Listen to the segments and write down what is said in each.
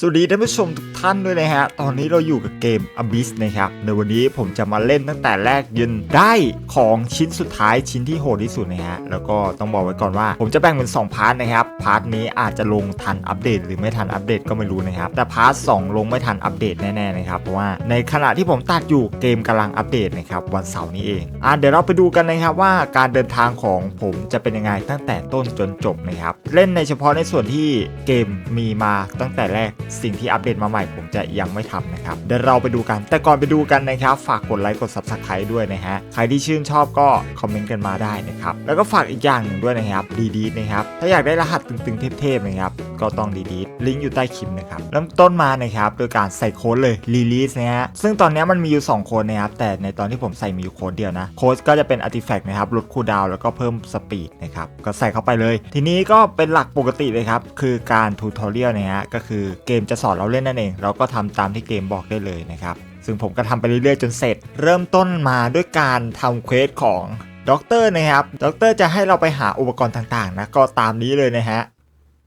สวัสดีท่านผู้ชมทุกท่านด้วยนะฮะ ตอนนี้เราอยู่กับเกม Abyss นะครับ ในวันนี้ผมจะมาเล่นตั้งแต่แรกยันได้ของชิ้นสุดท้ายชิ้นที่โหดที่สุดนะฮะ แล้วก็ต้องบอกไว้ก่อนว่า ผมจะแบ่งเป็น 2 พาร์ทนะครับ พาร์ทนี้อาจจะลงทันอัปเดต หรือไม่ทันอัปเดตก็ไม่รู้นะครับ แต่พาร์ท2ลงไม่ทันอัปเดตแน่ๆนะครับ เพราะว่าในขณะที่ผมตัดอยู่เกมกำลังอัปเดตนะครับวันเสาร์นี้เอง อะเดี๋ยวเราไปดูกันนะครับว่าการเดินทางของผมจะเป็นยังไงตั้งแต่ต้นจนจบนะครับ เล่นในเฉพาะในส่วนที่เกมมีมาตั้งแต่แรกสิ่งที่อัปเดตมาใหม่ผมจะยังไม่ทำนะครับเดี๋ยวเราไปดูกัน แต่ก่อนไปดูกันนะครับ ฝากกดไลค์กด subscribe ด้วยนะฮะใครที่ชื่นชอบก็คอมเมนต์กันมาได้นะครับแล้วก็ฝากอีกอย่างหนึ่งด้วยนะครับดีดีนะครับถ้าอยากได้รหัสตึงๆเทพๆนะครับก็ต้องดีดีลิงก์อยู่ใต้คลิปนะครับเริ่มต้นมานะครับโดยการใส่โค้ดเลย release นะฮะซึ่งตอนนี้มันมีอยู่2โค้ดนะครับแต่ในตอนที่ผมใส่มีอยู่โค้ดเดียวนะโค้ดก็จะเป็น artifact นะครับลดคูลดาวน์แล้วก็เพิ่มสปีดนะครับก็ใส่เข้าไปเลย ทีนี้ก็เป็นหลักปกติเลยครับคือการทูทอเรียลนะฮะก็คือเกมจะสอนเราเล่นนั่นเอง เราก็ทำตามที่เกมบอกได้เลยนะครับ ซึ่งผมก็ทำไปเรื่อยๆจนเสร็จ เริ่มต้นมาด้วยการทำเควสของด็อกเตอร์นะครับด็อกเตอร์จะให้เราไปหาอุปกรณ์ต่างๆนะก็ตามนี้เลยนะฮะ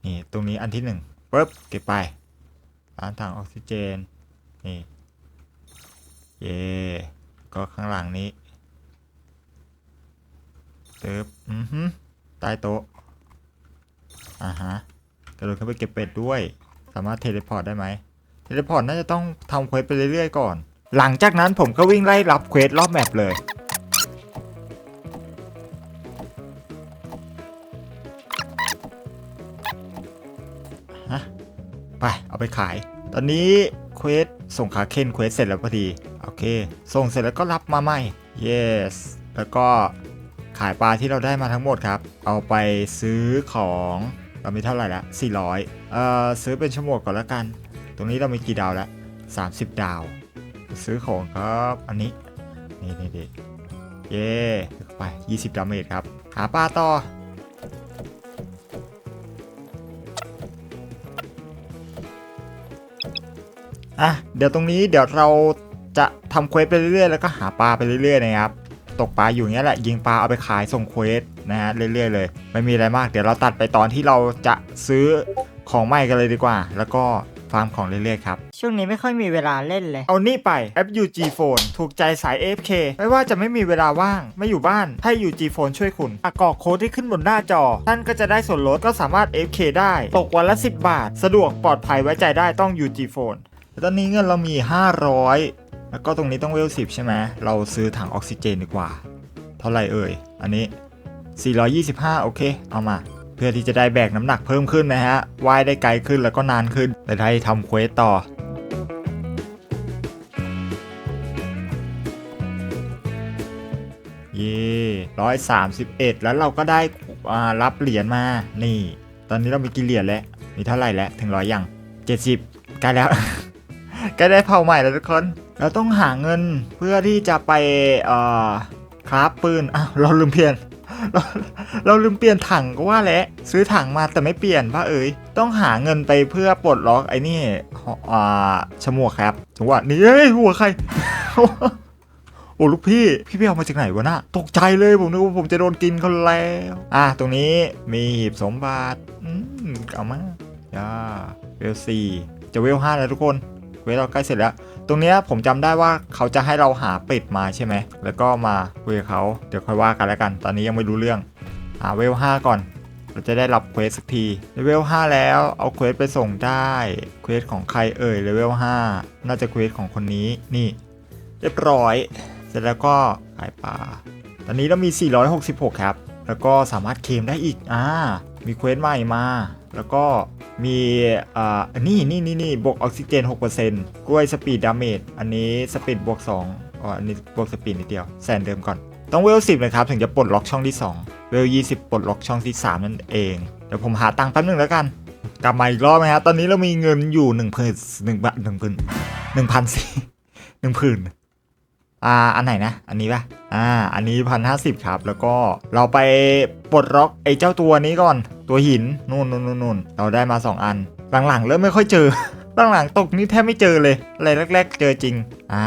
นี่ตรงนี้อันที่หนึ่งปึ๊บเก็บไปร้านถังออกซิเจนนี่เย่ก็ข้างหลังนี้ตึ๊บอือฮึใต้โต๊ะอ่าฮะกระโดดขึ้นไปเก็บเป็ดด้วย สามารถเทเลพอร์ตได้ไหมเทเลพอร์ตน่าจะต้องทำเควสไปเรื่อยๆก่อน หลังจากนั้นผมก็วิ่งไล่รับเควสรอบแมปเลยฮะไปเอาไปขาย ตอนนี้เควสส่งขาเคนเควสเสร็จแล้วพอดี โอเค ส่งเสร็จแล้วก็รับมาใหม่ yes แล้วก็ขายปลาที่เราได้มาทั้งหมดครับ เอาไปซื้อของเรามีเท่าไหร่ละ400 เอ่อซื้อเป็นชั่วโมงก่อนล้วกัน ตรงนี้เรามีกี่ดาวแล้ว30 ดาว ซื้อของครับอันนี้นี่นี่นี่เย่ไป 20 ดาเมจครับ หาปลาต่อ อะ เดี๋ยวตรงนี้เดี๋ยวเราจะทำเควสไปเรื่อยๆ แล้วก็หาปลาไปเรื่อยๆ นะครับ ตกปลาอยู่เงี้ยแหละ ยิงปลาเอาไปขายส่งเควสนะฮะเรื่อยๆ เลย ไม่มีอะไรมาก เดี๋ยวเราตัดไปตอนที่เราจะซื้อ ของใหม่กันเลยดีกว่า แล้วก็ฟาร์มของเรื่อยๆครับ ช่วงนี้ไม่ค่อยมีเวลาเล่นเลย เอานี่ไปแอป UG Phone ถูกใจสาย AFK ไม่ว่าจะไม่มีเวลาว่าง ไม่อยู่บ้าน ให้ UG Phone ช่วยคุณอะกรอกโค้ดที่ขึ้นบนหน้าจอ ท่านก็จะได้ส่วนลดก็สามารถ AFK ได้ ตกวันละ 10 บาท สะดวกปลอดภัยไว้ใจได้ต้อง UG Phone ตอนนี้เงินเรามี 500 แล้วก็ตรงนี้ต้องเวล10 ใช่ไหมเราซื้อถังออกซิเจนดีกว่า เท่าไหร่เอ่ย อันนี้ 425 โอเค เอามาเพื่อที่จะได้แบกน้ำหนักเพิ่มขึ้นนะฮะว่ายได้ไกลขึ้นแล้วก็นานขึ้นแต่ได้ทำเควสต่อเย่ร้อยสามสิบเอ็ดแล้วเราก็ได้อ่ารับเหรียญมา นี่ ตอนนี้เรามีกี่เหรียญแล้ว มีเท่าไหร่แล้ว ถึงร้อยยังเจ็ดสิบใกล้แล้วใกล้ได้เผาใหม่แล้วทุกคน เราต้องหาเงินเพื่อที่จะไปเอ่อคราฟปืน อ้าว เราลืมเปลี่ยน เราเราลืมเปลี่ยนถังก็ว่าแหละซื้อถังมาแต่ไม่เปลี่ยนว่าเอ๋ยต้องหาเงินไปเพื่อปลดล็อกไอ้นี่อ่าชมวกครับจังหวะนี้เอ้ยหัวใครโอ้ลูกพี่ พี่ไปเอามาจากไหนวะน่ะตกใจเลยผมนึกว่าผมจะโดนกินเขาแล้ว อะตรงนี้มีหีบสมบัติอืมเอามาย่าเวลสี่จะเวลห้าแล้วทุกคน เวลเราใกล้เสร็จแล้ว ตรงเนี้ยผมจำได้ว่าเขาจะให้เราหาเป็ดมาใช่ไหม แล้วก็มาคุยกับเขาเดี๋ยวค่อยว่ากันแล้วกัน ตอนนี้ยังไม่รู้เรื่องหาเวลห้าก่อน เราจะได้รับเควสสักทีเลเวล5แล้วเอาเควสไปส่งได้เควสของใครเอ่ยเลเวล5น่าจะเควสของคนนี้นี่ เรียบร้อย เสร็จแล้วก็ขายปลาตอนนี้เรามี 466 ครับ แล้วก็สามารถเคลมได้อีกอ่า มีเควสใหม่มา แล้วก็มีอ่านี่นี่นี่นี่บวกออกซิเจน 6%กล้วยสปีดดาเมจอันนี้สปีดบวก2อ๋ออันนี้บวกสปีดนิดเดียวแสนเดิมก่อน ต้องเวล10นะครับ ถึงจะปลดล็อกช่องที่ 2 เวล 20 ปลดล็อกช่องที่ 3 นั่นเอง เดี๋ยวผมหาตังค์แป๊บนึงแล้วกัน กลับมาอีกรอบไหมฮะตอนนี้เรามีเงินอยู่1นึ่งพันหนึ่งบาทหนึ่งพันหนึ่งพันสี่หนึ่งพัน อ่าอันไหนนะ อันนี้ป่ะอ่า อันนี้พันห้าสิบครับ แล้วก็เราไปปลดล็อกไอ้เจ้าตัวนี้ก่อน ตัวหินนู่นนู่นนู่นเราได้มา 2 อัน หลังๆ เริ่มไม่ค่อยเจอ หลังๆตกนี่แทบไม่เจอเลย อะไรแรก ๆ เจอจริง อ่า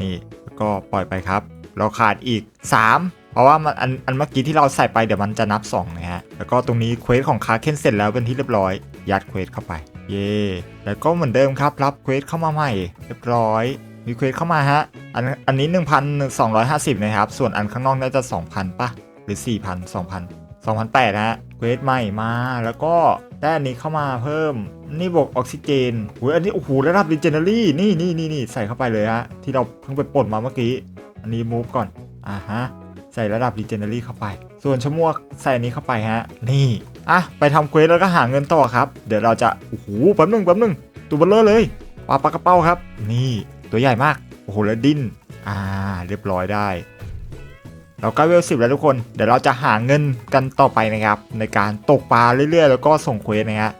นี่แล้วก็ปล่อยไปครับ เราขาดอีก 3 เพราะว่ามันอันอันเมื่อกี้ที่เราใส่ไปเดี๋ยวมันจะนับ2นะฮะ แล้วก็ตรงนี้เควสของคาเคนเสร็จแล้วเป็นที่เรียบร้อย ยัดเควสเข้าไป เย่แล้วก็เหมือนเดิมครับ รับเควสเข้ามาใหม่ เรียบร้อย มีเควสเข้ามาฮะ อันอันนี้ 1,250 นะครับ ส่วนอันข้างนอกน่าจะ 2,000ปะหรือ 4,000 2,000 2,800ฮะเควสใหม่มา แล้วก็ได้อันนี้เข้ามาเพิ่ม นี่บอกออกซิเจนอุ้ยอันนี้โอ้โหระดับดิเจเนอรี่นี่นี่นี่นี่ใส่เข้าไปเลยฮะ ที่เราเพิ่งไปปลดมาเมื่อกี้ อันนี้มูฟก่อน อ่าฮะ ใส่ระดับ Legendary เข้าไป ส่วนชมวกใส่อันนี้เข้าไปฮะ นี่ อะ ไปทำเควสแล้วก็หาเงินต่อครับ เดี๋ยวเราจะ โอ้โห แป๊บหนึงแป๊บหนึงตัวเบลเลอร์เลยปลาปลากระเป้าครับ นี่ ตัวใหญ่มาก โอ้โหแล้วดิ้น อ่า เรียบร้อยได้ เรากล้เวลสิบแล้วทุกคน เดี๋ยวเราจะหาเงินกันต่อไปนะครับ ในการตกปลาเรื่อยๆ แล้วก็ส่งเควสนะฮะ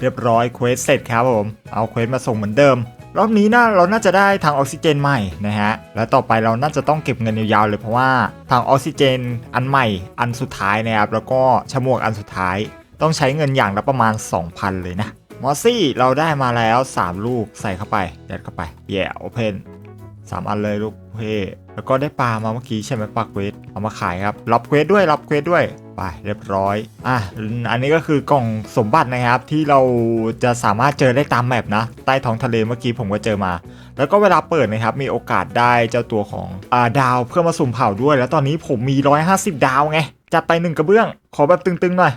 เรียบร้อยเควสเสร็จครับผม เอาเควสมาส่งเหมือนเดิม รอบนี้นะเราน่าจะได้ทางออกซิเจนใหม่นะฮะ และต่อไปเราน่าจะต้องเก็บเงินยาวๆเลยเพราะว่าทางออกซิเจนอันใหม่อันสุดท้ายนะครับ แล้วก็ชมวกอันสุดท้าย ต้องใช้เงินอย่างละประมาณ 2,000 เลยนะ มอสซี่เราได้มาแล้ว 3 ลูกใส่เข้าไป ยัดเข้าไปแย่โอเพนสามอันเลยลูกเพ่แล้วก็ได้ปลามาเมื่อกี้ใช่ไหมปลาเควสเอามาขายครับรับเควสด้วยรับเควสด้วยไปเรียบร้อยอะอันนี้ก็คือกล่องสมบัตินะครับที่เราจะสามารถเจอได้ตามแมปนะ ใต้ท้องทะเลเมื่อกี้ผมก็เจอมา แล้วก็เวลาเปิดนะครับมีโอกาสได้เจ้าตัวของอ่าดาวเพื่อมาสุ่มเผาด้วย แล้วตอนนี้ผมมี 150 ดาวไงจัดไปหนึ่งกระเบื้อง ขอแบบตึงๆหน่อย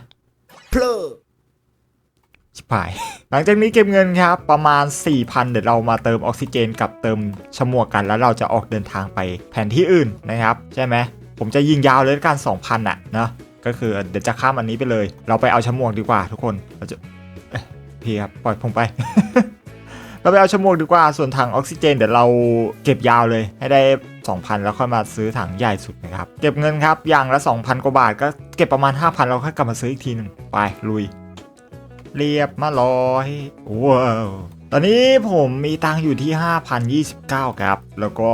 ชิบหาย หลังจากนี้เก็บเงินครับ ประมาณ 4,000 เดี๋ยวเรามาเติมออกซิเจนกับเติมชมวกกัน แล้วเราจะออกเดินทางไปแผนที่อื่นนะครับ ใช่ไหม ผมจะยิงยาวเลยกัน2,000อะนะก็คือเดี๋ยวจะข้ามอันนี้ไปเลย เราไปเอาชมวกดีกว่าทุกคนเราจะพี่ครับปล่อยผมไป เราไปเอาชมวกดีกว่าส่วนถังออกซิเจน เดี๋ยวเราเก็บยาวเลยให้ได้ 2,000 แล้วค่อยมาซื้อถังใหญ่สุดนะครับเก็บเงินครับอย่างละ 2,000 กว่าบาทก็เก็บประมาณ 5,000 เราค่อยกลับมาซื้ออีกทีหนึ่งไปลุย เรียบมาลอยว้าวตอนนี้ผมมีตังอยู่ที่ 5,029 ครับ แล้วก็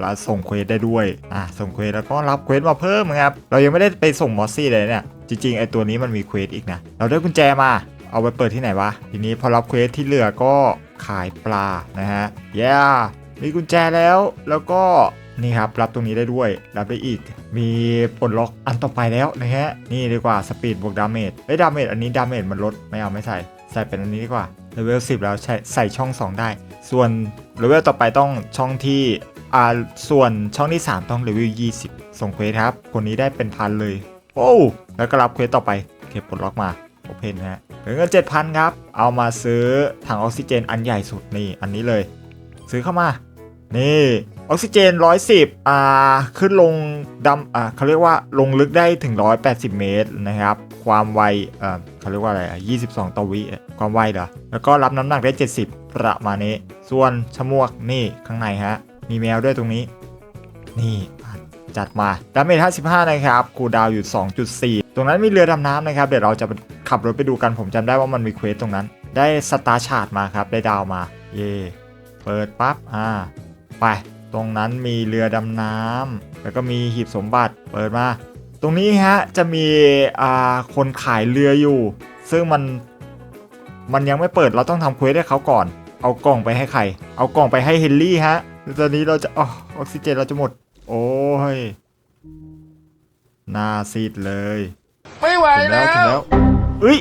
เราส่งเควสได้ด้วยอะส่งเควสแล้วก็รับเควสมาเพิ่มครับ เรายังไม่ได้ไปส่งมอสซี่เลยเนี่ย จริงๆไอตัวนี้มันมีเควสอีกนะ เราได้กุญแจมา เอาไปเปิดที่ไหนวะ ทีนี้พอรับเควสที่เหลือก็ขายปลานะฮะ เย้มีกุญแจแล้ว แล้วก็ นี่ครับรับตรงนี้ได้ด้วย รับได้อีก มีปลดล็อกอันต่อไปแล้วนะฮะ นี่ดีกว่าสปีดบวกดาเมจเอ้ดาเมจอันนี้ดาเมจมันลดไม่เอาไม่ใส่ ใส่เป็นอันนี้ดีกว่าเลเวล10 แล้วใช้ใส่ช่อง 2 ได้ ส่วนเลเวลต่อไปต้องช่องที่อ่าส่วนช่องที่ 3 ต้องเลเวล20 ส่งเควสครับ คนนี้ได้เป็นพันเลย โอ้แล้วก็รับเควสต่อไปเก็บปลดล็อกมาโอเพนนะฮะเหลือเงิน7,000ครับ เอามาซื้อถังออกซิเจนอันใหญ่สุดนี่อันนี้เลย ซื้อเข้ามา นี่ ออกซิเจน 110อ่าขึ้นลงดำอ่าเขาเรียกว่าลงลึกได้ถึง 180 เมตรนะครับ ความไวอ่าเขาเรียกว่าอะไรอะ22 ต่อวิความไวเหรอ แล้วก็รับน้ำหนักได้ 70 ประมาณนี้ ส่วนชมวกนี่ข้างในฮะ มีแมวด้วยตรงนี้ นี่จัดมาดาเมจ55 นะครับคูดาวอยู่ 2.4 ตรงนั้นมีเรือดำน้ำนะครับ เดี๋ยวเราจะขับรถไปดูกัน ผมจำได้ว่ามันมีเควสตรงนั้น ได้สตาร์ชาร์ดมาครับ ได้ดาวมา เย่เปิดปั๊บ อ่า ไป ตรงนั้นมีเรือดำน้ำแล้วก็มีหีบสมบัติเปิดมา ตรงนี้ฮะจะมีอ่าคนขายเรืออยู่ ซึ่งมันมันยังไม่เปิดเราต้องทำเควสให้เขาก่อน เอากล่องไปให้ใคร เอากล่องไปให้เฮนรี่ฮะแล้วตอนนี้เราจะอ๋อออกซิเจนเราจะหมด โอ้ยหน้าซีดเลย ไม่ไหวถึงแล้แล้ววถึงแล้วเอ้ย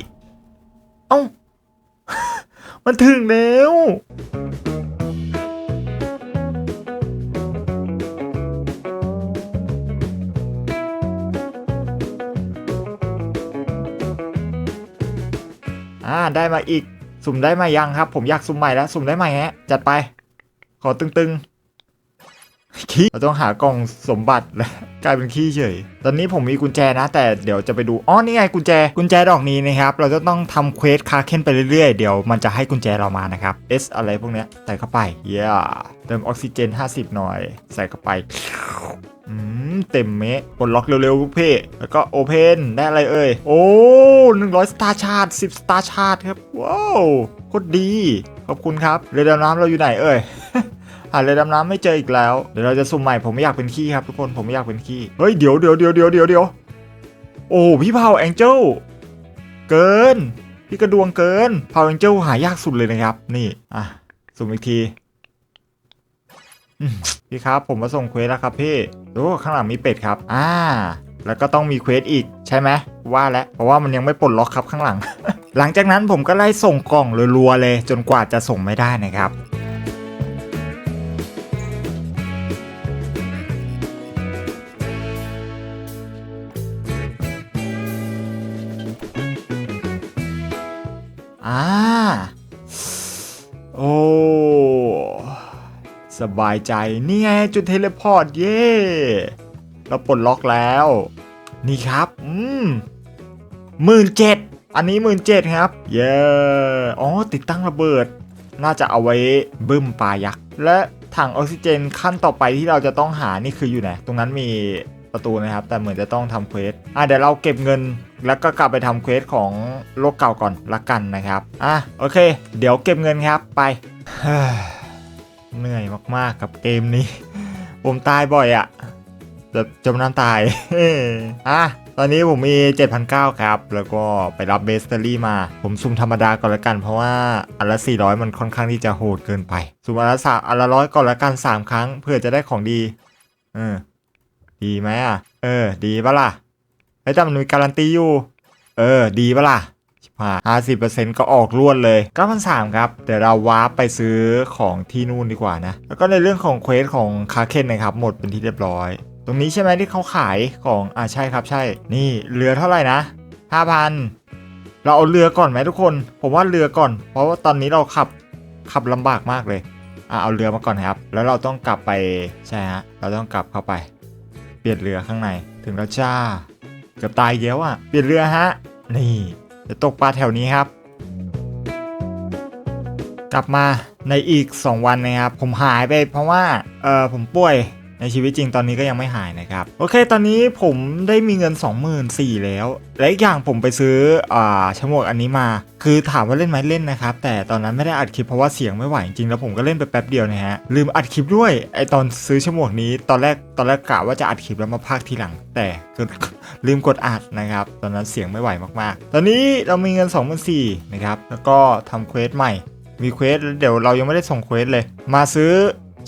เอ้า มันถึงแล้ว อ่าได้มาอีก สุ่มได้มายังครับ ผมอยากสุ่มใหม่แล้ว สุ่มได้ใหม่ฮะจัดไป ขอตึงๆ ขี้เราต้องหากล่องสมบัติแล้วกลายเป็นขี้เฉย ตอนนี้ผมมีกุญแจนะ แต่เดี๋ยวจะไปดู อ๋อ นี่ไงกุญแจ กุญแจดอกนี้นะครับ เราจะต้องทำเควสคาเค้นไปเรื่อยๆ เดี๋ยวมันจะให้กุญแจเรามานะครับ S อะไรพวกเนี้ย ใส่เข้าไป เย้เติมออกซิเจน 50 หน่อย ใส่เข้าไปอืมเต็มเมะปลดล็อกเร็วๆลูกเพ่แล้วก็โอเพนได้อะไรเอ่ย โอ้100สตาร์ชาร์ด10สตาร์ชาร์ดครับ ว้าวโคตรดี ขอบคุณครับ เรือดำน้ำเราอยู่ไหนเอ่ย หาเรือดำน้ำไม่เจออีกแล้ว เดี๋ยวเราจะสุ่มใหม่ผมไม่อยากเป็นขี้ครับทุกคนผมไม่อยากเป็นขี้เฮ้ยเดี๋ยวเดี๋ยวเดี๋ยวเดี๋ยวเดี๋ยวเดี๋ยวโอ้พี่เผาแองเจิลเกิน พี่กระดวงเกินเผาแองเจิลหายากสุดเลยนะครับ นี่อะสุ่มอีกทีพี่ครับผมมาส่งเควสแล้วครับพี่ดูข้างหลังมีเป็ดครับ อ่า แล้วก็ต้องมีเควสอีกใช่ไหมว่าแล้วเพราะว่ามันยังไม่ปลดล็อกครับข้างหลัง หลังจากนั้นผมก็ไล่ส่งกล่องรัวๆเลย จนกว่าจะส่งไม่ได้นะครับ สบายใจนี่ไงจุดเทเลพอร์ตเย่เราปลดล็อกแล้ว นี่ครับ อืมหมื่นเจ็ดอันนี้หมื่นเจ็ดครับ เย้อ๋อ ติดตั้งระเบิด น่าจะเอาไว้บึ้มปลายักษ์และถังออกซิเจนขั้นต่อไปที่เราจะต้องหานี่คืออยู่ไหน ตรงนั้นมีประตูนะครับ แต่เหมือนจะต้องทำเควสอะเดี๋ยวเราเก็บเงินแล้วก็กลับไปทำเควสของโลกเก่าก่อนละกันนะครับ อะโอเค เดี๋ยวเก็บเงินครับไป เหนื่อยมากๆกับเกมนี้ ผมตายบ่อยอะแบบจมน้ำตายอะตอนนี้ผมมี 7,900 ครับ แล้วก็ไปรับเบสเตอรี่มา ผมซุ่มธรรมดาก่อนละกัน เพราะว่าอันละ 400 มันค่อนข้างที่จะโหดเกินไป ซุ่มอันละสามอันละร้อยก่อนละกัน 3 ครั้ง เพื่อจะได้ของดี เออ ดีไหมอะ เออ ดีปะล่ะไอ้แต่มันมีการันตีอยู่ เออ ดีปะล่ะ ห้าสิบเปอร์เซ็นต์ก็ออกรวดเลย 9,300 ครับ เดี๋ยวเราวาร์ปไปซื้อของที่นู่นดีกว่านะ แล้วก็ในเรื่องของเควสของคาเคนนะครับ หมดเป็นที่เรียบร้อย ตรงนี้ใช่ไหมที่เขาขายของอ่าใช่ครับใช่ นี่เรือเท่าไหร่นะ 5,000 เราเอาเรือก่อนไหมทุกคน ผมว่าเรือก่อน เพราะว่าตอนนี้เราขับขับลำบากมากเลยอ่าเอาเรือมาก่อนครับ แล้วเราต้องกลับไปใช่ฮะ เราต้องกลับเข้าไป เปลี่ยนเรือข้างใน ถึงแล้วจ้า เกือบตายเยอะอะ เปลี่ยนเรือฮะ นี่ จะตกปลาแถวนี้ครับ กลับมาในอีก 2 วันนะครับ ผมหายไปเพราะว่าเออผมป่วย ในชีวิตจริงตอนนี้ก็ยังไม่หายนะครับ โอเค ตอนนี้ผมได้มีเงิน 24,000แล้ว และอีกอย่างผมไปซื้ออ่าฉมวกอันนี้มา คือถามว่าเล่นไหมเล่นนะครับ แต่ตอนนั้นไม่ได้อัดคลิปเพราะว่าเสียงไม่ไหวจริงๆแล้วผมก็เล่นไปแป๊บเดียวนะฮะ ลืมอัดคลิปด้วยไอตอนซื้อฉมวกนี้ตอนแรกตอนแรกกะว่าจะอัดคลิปแล้วมาพากทีหลัง แต่ลืมกดอัดนะครับ ตอนนั้นเสียงไม่ไหวมากๆ ตอนนี้เรามีเงิน 24,000นะครับ แล้วก็ทำเควสใหม่ มีเควสเดี๋ยวเรายังไม่ได้ส่งเควสเลย มาซื้อ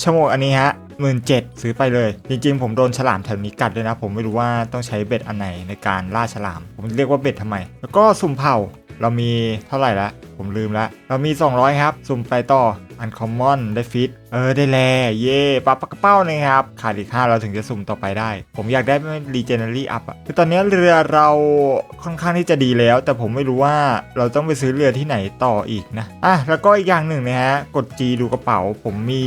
ชั่วโมงอันนี้ฮะ หมื่นเจ็ดซื้อไปเลย จริงๆ ผมโดนฉลามแถวนี้กัดด้วยนะ ผมไม่รู้ว่าต้องใช้เบ็ดอันไหนในการล่าฉลาม ผมเรียกว่าเบ็ดทำไม แล้วก็สุ่มเผาเรามีเท่าไหร่ละผมลืมละเรามี 200 ครับ สุ่มไปต่อ อันคอมมอนได้ฟิตเออได้แลเย่ปลาปักกระเป้านะครับขาดอีก5เราถึงจะสุ่มต่อไปได้ ผมอยากได้รีเจน r รี่อัพอะคือตอนนี้เรือเราค่อนข้างที่จะดีแล้ว แต่ผมไม่รู้ว่าเราต้องไปซื้อเรือที่ไหนต่ออีกนะอะแล้วก็อีกอย่างหนึ่งนะฮะกด G ดูกระเป๋า ผมมี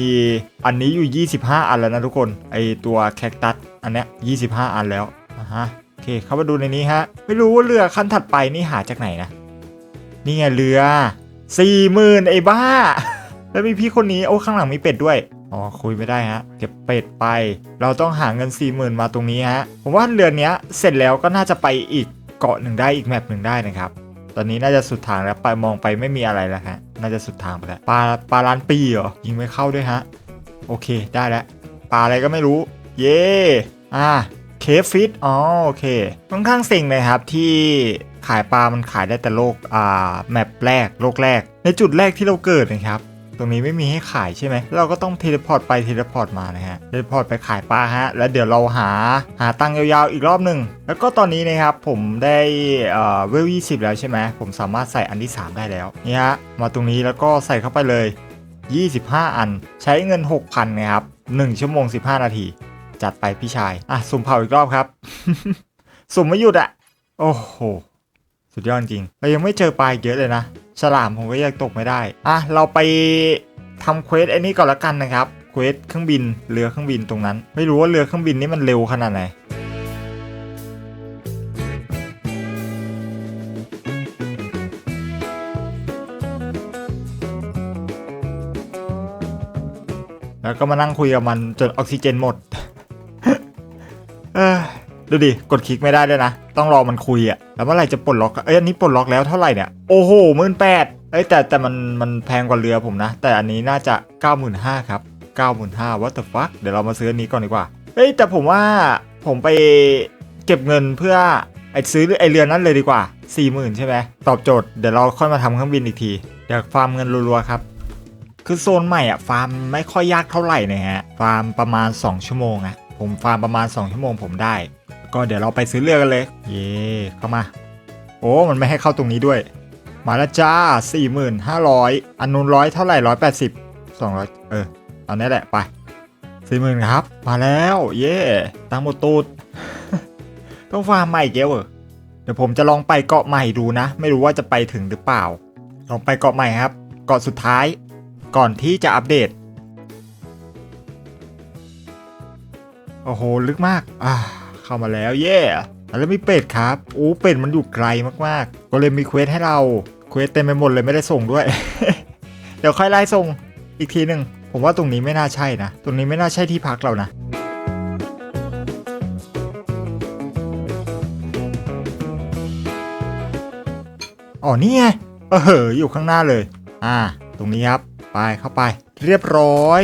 อันนี้อยู่ 25 อันแล้วนะทุกคนไอตัวแคคตัสอันเนี้ย25 อันแล้วอะฮะโอเคเข้ามาดูในนี้ฮะไม่รู้ว่าเรือขั้นถัดไปนี่หาจากไหนนะนี่ไงเรือสี่หมื่นไอ้บ้า แล้วมีพี่คนนี้โอ้ข้างหลังมีเป็ดด้วยอ๋อคุยไม่ได้ฮะเก็บเป็ดไป เราต้องหาเงิน4ี่หมื่นมาตรงนี้ฮะผมว่าเรือเนี้ยเสร็จแล้วก็น่าจะไปอีกเกาะหนึ่งได้อีกแมปหนึ่งได้นะครับตอนนี้น่าจะสุดทางแล้วไปมองไปไม่มีอะไรแล้วฮะน่าจะสุดทางไปแล้วปลาปลาล้านปีเหรอยิงไม่เข้าด้วยฮะโอเคได้แล้วปลาอะไรก็ไม่รู้ เย่อ่าเคฟฟิตอ๋อโอเคค่อนข้างเซ็งเลยครับที่ขายปลามันขายได้แต่โลกอ่าแมปแรกโลกแรก ในจุดแรกที่เราเกิดนะครับ ตรงนี้ไม่มีให้ขายใช่ไหม เราก็ต้องเทเลพอร์ตไปเทเลพอร์ตมานะฮะ เทเลพอร์ตไปขายปลาฮะ แล้วเดี๋ยวเราหาหาตังค์ยาวๆอีกรอบหนึ่ง แล้วก็ตอนนี้นะครับผมได้เอ่อเวล20แล้วใช่ไหม ผมสามารถใส่อันที่ 3 ได้แล้วนี่ฮะ มาตรงนี้แล้วก็ใส่เข้าไปเลย 25 อัน ใช้เงิน 6,000นะครับ1ชั่วโมง 15 นาที จัดไปพี่ชาย อะสุ่มเผาอีกรอบครับ สุ่มไม่หยุดอะโอ้โห สุดยอดจริง เรายังไม่เจอปลาเยอะเลยนะ ฉลามผมก็ยังตกไม่ได้ อะ เราไปทำเควสไอ้นี้ก่อนละกันนะครับเควสเครื่องบินเรือเครื่องบินตรงนั้น ไม่รู้ว่าเรือเครื่องบินนี่มันเร็วขนาดไหนแล้วก็มานั่งคุยกับมันจนออกซิเจนหมด เออ ดูดิ กดคลิกไม่ได้ด้วยนะ ต้องรอมันคุยอะแล้วเมื่อไหร่จะปลดล็อกเอ้ยอันนี้ปลดล็อกแล้วเท่าไหร่เนี่ย โอ้โหหมื่นแปดเอ้ยแต่แต่มันมันแพงกว่าเรือผมนะ แต่อันนี้น่าจะ 95,000ครับ95,000 what the fuck เดี๋ยวเรามาซื้ออันนี้ก่อนดีกว่าเฮ้ยแต่ผมว่าผมไปเก็บเงินเพื่อไอซื้อไอเรือนั้นเลยดีกว่า 40,000 ใช่ไหมตอบโจทย์เดี๋ยวเราค่อยมาทำเครื่องบินอีกทีเดี๋ยวฟาร์มเงินรัวๆครับคือโซนใหม่อะฟาร์มไม่ค่อยยากเท่าไหร่นะฮะฟาร์มประมาณ 2 ชั่วโมงอะผมฟาร์มประมาณ 2 ชั่วโมงผมได้ ก็เดี๋ยวเราไปซื้อเรือกันเลย เย่เข้ามา โอ้มันไม่ให้เข้าตรงนี้ด้วย มาล้วจ้า 4,500 อันนู้นร้อยเท่าไหร่180 200เออ เอานี้แหละไป40,000ครับ มาแล้ว เย่ตังหมดตูด ต้องฟาร์มใหม่เกลเหรอเดี๋ยวผมจะลองไปเกาะใหม่ดูนะ ไม่รู้ว่าจะไปถึงหรือเปล่า ลองไปเกาะใหม่ครับ เกาะสุดท้าย ก่อนที่จะอัปเดต โอ้โห ลึกมาก อ่า เข้ามาแล้วเย่แล้วมีเป็ดครับโอ้เป็ดมันอยู่ไกลมากๆ ก็เลยมีเควสให้เราเควสเต็มไปหมดเลยไม่ได้ส่งด้วย เดี๋ยวค่อยไล่ส่งอีกทีหนึ่งผมว่าตรงนี้ไม่น่าใช่นะ ตรงนี้ไม่น่าใช่ที่พักเรานะอ๋อนี่ไงเอออยู่ข้างหน้าเลย อ่า ตรงนี้ครับ ไปเข้าไป เรียบร้อย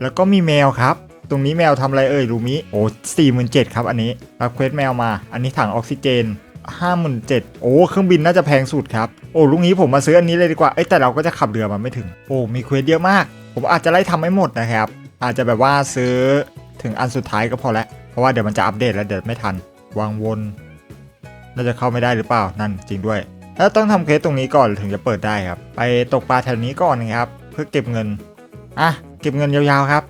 แล้วก็มีแมวครับ ตรงนี้แมวทำอะไรเอ่ยรูมิโอ้สี่หมื่นเจ็ดครับอันนี้รับเควสแมวมา อันนี้ถังออกซิเจนห้าหมื่นเจ็ดโอ้เครื่องบินน่าจะแพงสุดครับ โอ้ลุงนี้ผมมาซื้ออันนี้เลยดีกว่า เอ้แต่เราก็จะขับเรือมาไม่ถึง โอ้มีเควสเยอะมาก ผมอาจจะไล่ทำไม่หมดนะครับ อาจจะแบบว่าซื้อถึงอันสุดท้ายก็พอแล้ว เพราะว่าเดี๋ยวมันจะอัปเดตแล้วเดี๋ยวไม่ทัน วางวน น่าจะเข้าไม่ได้หรือเปล่า นั่นจริงด้วย แล้วต้องทำเคสตรงนี้ก่อนถึงจะเปิดได้ครับ ไปตกปลาแถวนี้ก่อนนะครับ เพื่อเก็บเงิน อะ เก็บเงินยาวๆครับ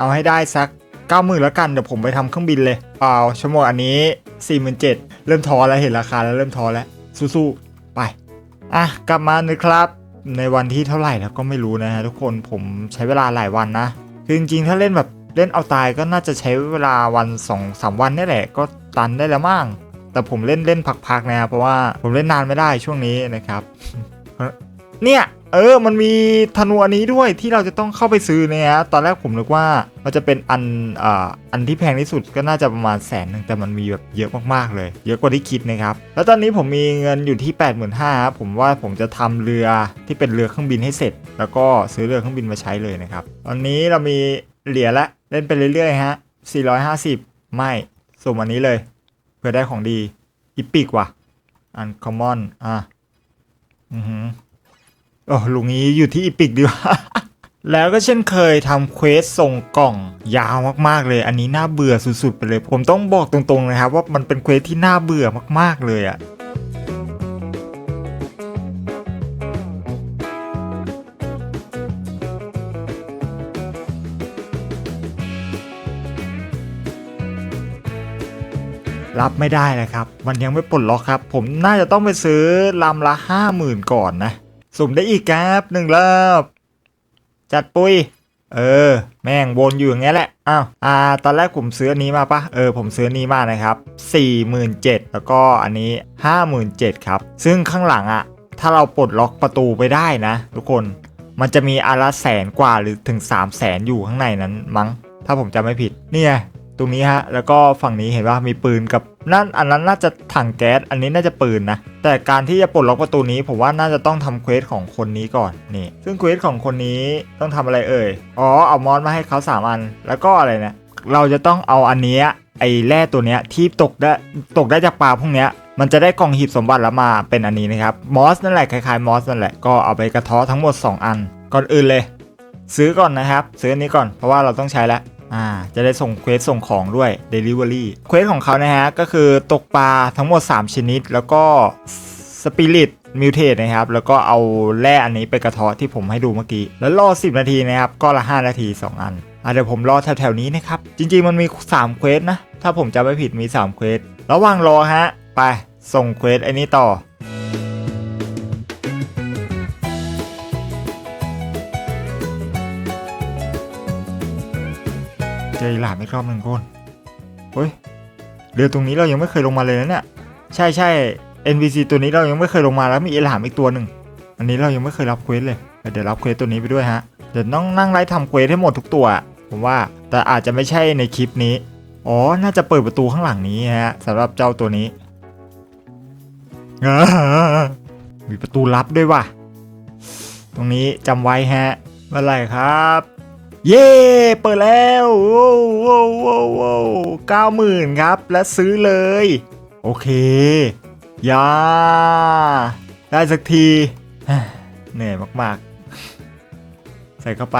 เอาให้ได้สัก9ก้าหมื่นแล้วกันเดี๋ยวผมไปทำเครื่องบินเลยเปล่าชั่วโมงอันนี้4ี่หมื่นเจ็ดเริ่มท้อแล้วเห็นราคาแล้วเริ่มท้อแล้วสู้ๆไปอะกลับมานะครับ ในวันที่เท่าไหร่แล้วก็ไม่รู้นะฮะทุกคนผมใช้เวลาหลายวันนะ คือจริงๆถ้าเล่นแบบเล่นเอาตายก็น่าจะใช้เวลาวัน2อสามวันนี่แหละก็ตันได้แล้วมั้งแต่ผมเล่นเล่นพักๆนะเพราะว่าผมเล่นนานไม่ได้ช่วงนี้นะครับ เนี่ย เออ มันมีธนูอันนี้ด้วยที่เราจะต้องเข้าไปซื้อเนี่ยฮะตอนแรกผมนึกว่ามันจะเป็นอันอ่าอันที่แพงที่สุดก็น่าจะประมาณแสนหนึ่งแต่มันมีแบบเยอะมากๆเลย เยอะกว่าที่คิดนะครับ แล้วตอนนี้ผมมีเงินอยู่ที่ 8 5 0 0 0ครับผมว่าผมจะทำเรือที่เป็นเรือเครื่องบินให้เสร็จ แล้วก็ซื้อเรือเครื่องบินมาใช้เลยนะครับ ตอนนี้เรามีเหรียญละเล่นไปเรื่อยๆฮะ 450 ไม่สุ่มอันนี้เลยเพื่อได้ของดีอีปิกว่ะอันคอมมอนอะอือหือ โอ้ลุงนี้อยู่ที่อีปิกดีกว่า แล้วก็เช่นเคยทำเควสส่งกล่องยาวมากๆเลย อันนี้น่าเบื่อสุดๆไปเลย ผมต้องบอกตรงๆนะครับว่ามันเป็นเควสที่น่าเบื่อมากๆเลยอะรับไม่ได้เลยครับ มันยังไม่ปลดล็อกครับ ผมน่าจะต้องไปซื้อลำละห้าหมื่นก่อนนะ สุ่มได้อีกครับหนึ่งรอบจัดปุย เออ แม่งวนอยู่อย่างเงี้ยแหละ อ้าว อ่า ตอนแรกผมซื้ออันนี้มาปะเออ ผมซื้ออนี้มานะครับ 47,000แล้วก็อันนี้ 57,000ครับ ซึ่งข้างหลังอะถ้าเราปลดล็อกประตูไปได้นะ ทุกคน มันจะมีอนละแสนกว่าหรือถึง 3 0 0แสนอยู่ข้างในนั้นมั้ง ถ้าผมจำไม่ผิด เนี่ย ตรงนี้ฮะ แล้วก็ฝั่งนี้เห็นว่ามีปืนกับ นั่นอันนั้นน่าจะถังแก๊สอันนี้น่าจะปืนนะ แต่การที่จะปลดล็อกประตูนี้ผมว่าน่าจะต้องทำเควสของคนนี้ก่อนนี่ ซึ่งเควสของคนนี้ต้องทำอะไรเอ่ยอ๋อเอามอสมาให้เขาสามอัน แล้วก็อะไรนี่ยเราจะต้องเอาอันเนี้ยไอ้แร่ตัวเนี้ยที่ตกได้ตกได้จากปลาพวกเนี้ยมันจะได้กล่องหีบสมบัติแล้วมาเป็นอันนี้นะครับมอสนั่นแหละคล้ายๆมอสนั่นแหละก็เอาไปกระท้อทั้งหมด 2 อัน ก่อนอื่นเลย ซื้อก่อนนะครับ ซื้ออันนี้ก่อนเพราะว่าเราต้องใช้แล้ว อ่าจะได้ส่งเควสส่งของด้วย Delivery เควสของเขานะฮะ ก็คือตกปลาทั้งหมด 3 ชนิด แล้วก็สปิริตมิวเทสนะครับ แล้วก็เอาแร่อันนี้ไปกระเทาะที่ผมให้ดูเมื่อกี้ แล้วรอ 10 นาทีนะครับ ก็ละ 5 นาที 2 อันอะเดี๋ยวผมรอแถวๆนี้นะครับ จริงๆมันมี 3 เควสนะ ถ้าผมจำไม่ผิดมี 3 เควส ระหว่างรอฮะ ไปส่งเควสไอ้นี้ต่อ เจออีหลามอีกรอบหนึ่งคนเฮ้ยเรือตรงนี้เรายังไม่เคยลงมาเลยนะเนี่ยใช่ใช่ NPC ตัวนี้เรายังไม่เคยลงมาแล้วมีอีหลามอีกตัวหนึ่งอันนี้เรายังไม่เคยรับเควสเลยเดี๋ยวรับเควสตัวนี้ไปด้วยฮะเดี๋ยวต้องนั่งไล่ทำเควสให้หมดทุกตัว ผมว่าแต่อาจจะไม่ใช่ในคลิปนี้อ๋อน่าจะเปิดประตูข้างหลังนี้ฮะสำหรับเจ้าตัวนี้มีประตูลับด้วยว่ะ ตรงนี้จำไว้ฮะเมื่อไรครับ เย้เปิดแล้วโว้โว้โว้โว้เก้าหมื่นครับ และซื้อเลย โอเคยาได้สักทีเหนื่อยมากๆ ใส่เข้าไป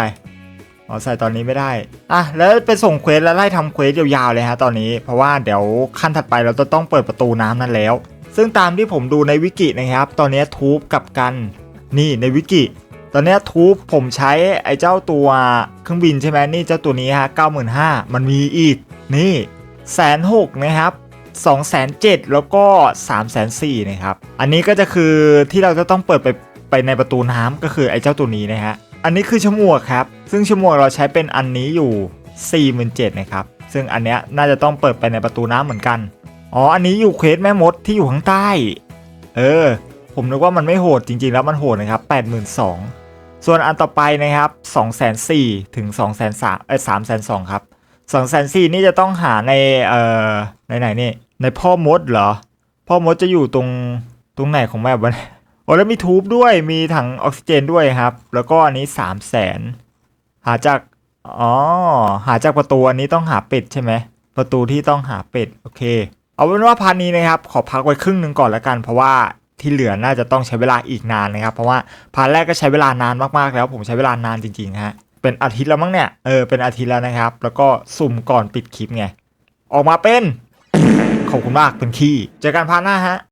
อ๋อใส่ตอนนี้ไม่ได้ อะ แล้วไปส่งเควสแล้วไล่ทำเควสยาวๆเลยฮะตอนนี้ เพราะว่าเดี๋ยวขั้นถัดไปเราจะต้องเปิดประตูน้ำนั่นแล้ว ซึ่งตามที่ผมดูในวิกินะครับ ตอนนี้ทูบกับกัน นี่ในวิกิ ตอนนี้ทูบผมใช้ไอ้เจ้าตัวเครื่องบินใช่ไหมนี่เจ้าตัวนี้ฮะเก้าหมื่นห้ามันมีอีก นี่แสนหกนะครับสองแสนเจ็ดแล้วก็สามแสนสี่นะครับ อันนี้ก็จะคือที่เราจะต้องเปิดไปไปในประตูน้ำก็คือไอ้เจ้าตัวนี้นะฮะ อันนี้คือฉมวกครับ ซึ่งฉมวกเราใช้เป็นอันนี้อยู่ 47,000นะครับ ซึ่งอันเนี้ยน่าจะต้องเปิดไปในประตูน้ำเหมือนกัน อ๋อ อันนี้อยู่เควสแม่มดที่อยู่ข้างใต้ เออ ผมนึกว่ามันไม่โหดจริงๆแล้วมันโหดนะครับ 82,000 ส่วนอันต่อไปนะครับ204,000ถึง203,000เอ้ย3 2 0 0ครับ204,000นี่จะต้องหาในเอ่อในไหนนี่ ในพ่อมดเหรอ พ่อมดจะอยู่ตรงตรงไหนของแมปวะเนี่ยโอ้แล้วมีทูบด้วยมีถังออกซิเจนด้วยครับ แล้วก็อันนี้ 3 0 0แสนหาจากอ๋อหาจากประตูอันนี้ต้องหาเป็ดใช่ไหมประตูที่ต้องหาเป็ดโอเค เอาเป็นว่าพาร์ทนี้นะครับ ขอพักไว้ครึ่งหนึ่งก่อนแล้วกัน เพราะว่า ที่เหลือน่าจะต้องใช้เวลาอีกนานนะครับ เพราะว่าพาร์ทแรกก็ใช้เวลานานมากๆแล้ว ผมใช้เวลานานจริงๆฮะเป็นอาทิตย์แล้วมั้งเนี่ยเออเป็นอาทิตย์แล้วนะครับ แล้วก็สุ่มก่อนปิดคลิปไงออกมาเป็นขอบคุณมากเป็นขี้เจอกันพาร์ทหน้าฮะ